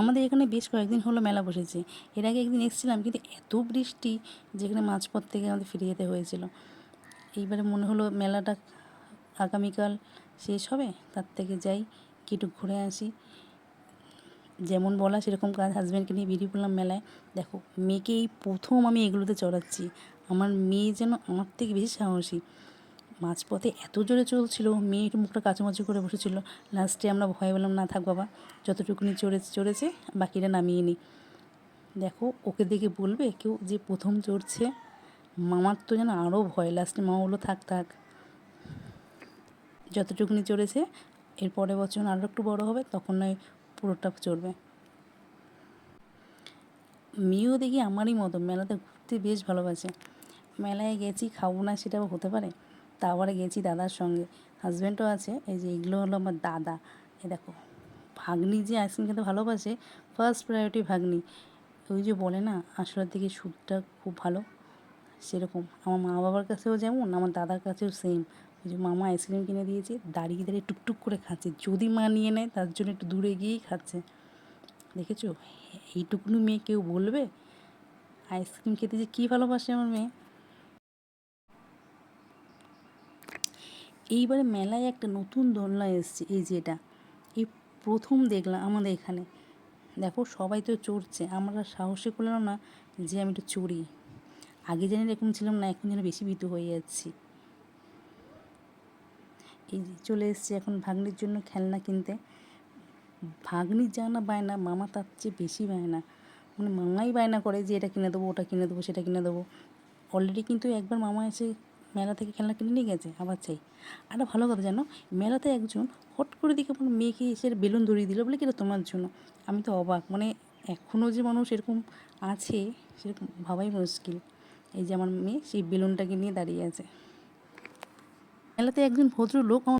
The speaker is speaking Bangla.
আমাদের এখানে বেশ কয়েকদিন হলো মেলা বসেছে। এর আগে একদিন এসেছিলাম, কিন্তু এত বৃষ্টি যেখানে মাঝপথ থেকে আমাদের ফিরে যেতে হয়েছিল। এইবারে মনে হলো মেলাটা আগামীকাল শেষ হবে, তার থেকে যাই কি একটু ঘুরে আসি। যেমন বলা, সেরকম কাজ হাজব্যান্ডকে নিয়ে বেরিয়ে পড়লাম মেলায়। দেখো, মেয়েকে এই প্রথম আমি এগুলোতে চড়াচ্ছি। আমার মেয়ে যেন আমার থেকে বেশি সাহসী। মাঝপথে এত জোরে চলছিল মেয়ে একটু মুখটা কাচুমাচু করে বসেছিল। লাস্টে আমরা ভয় বললাম, না থাক বাবা যতটুকুনি চড়ে চড়েছে বাকিটা নামিয়ে নিই দেখো, ওকে দেখে বলবে, কেউ যে প্রথম চড়ছে, মামার তো যেন আরও ভয়। লাস্টে মা বলল, থাক থাক যতটুকুনি চড়েছে, এর পরের বছর আরও একটু বড় হবে, তখন নয় পুরোটা চড়বে। মেয়েও দেখি আমারই মতো, মেলাতে ঘুরতে বেশ ভালোবাসে। মেলায় গেছি, খাব না সেটা হতে পারে? তারপরে গেছি দাদার সঙ্গে। হাজব্যান্ডও আছে, এই যে এগুলো হলো আমার দাদা। এ দেখো, ভাগ্নি যে আইসক্রিম খেতে ভালোবাসে ফার্স্ট প্রায়োরিটি ভাগ্নি। ওই যে বলে না আসলের দিকে সুদটা খুব ভালো, সেরকম। আমার মা বাবার কাছেও যেমন, আমার দাদার কাছেও সেম ওই যে মামা আইসক্রিম কিনে দিয়েছে, দাঁড়িয়ে দাঁড়িয়ে টুকটুক করে খাচ্ছে। যদি মা নিয়ে নেয়, তার জন্য একটু দূরে গিয়েই খাচ্ছে। দেখেছ? এইটুকুনি মেয়ে কেউ বলবে? আইসক্রিম খেতে যে কী ভালোবাসে আমার মেয়ে? এইবারে মেলায় একটা নতুন দোলনা এসছে, এই যে এটা। এই প্রথম দেখলাম আমাদের এখানে। দেখো, সবাই তো চড়ছে। আমরা সাহসে করলাম না যে আমি একটু চড়ি। আগে জানি এরকম ছিলাম না, এখন যেন বেশি ভীতু হয়ে যাচ্ছি। এই চলে এসছে এখন ভাগ্নির জন্য খেলনা কিনতে। ভাগ্নির যা না বায়না, মামা তার চেয়ে বেশি বায়না। মানে মামাই বায়না করে যে এটা কিনে দেবো, ওটা কিনে দেবো, সেটা কিনে দেবো। অলরেডি কিন্তু একবার মামা এসে মেলা থেকে খেলনা কিনে নিয়ে গেছে, আবার চাই। একটা ভালো কথা জানো, মেলাতে একজন হট করে দিকে আমার মেয়েকে এসে বেলুন ধরিয়ে দিল বলে কিনা তোমার জন্য? আমি তো অবাক মানে এখনও যে মানুষ এরকম আছে, সেরকম ভাবাই মুশকিল। এই যে আমার মেয়ে, সেই বেলুনটাকে নিয়ে দাঁড়িয়ে আছে। মেলাতে একজন ভদ্রলোক আমার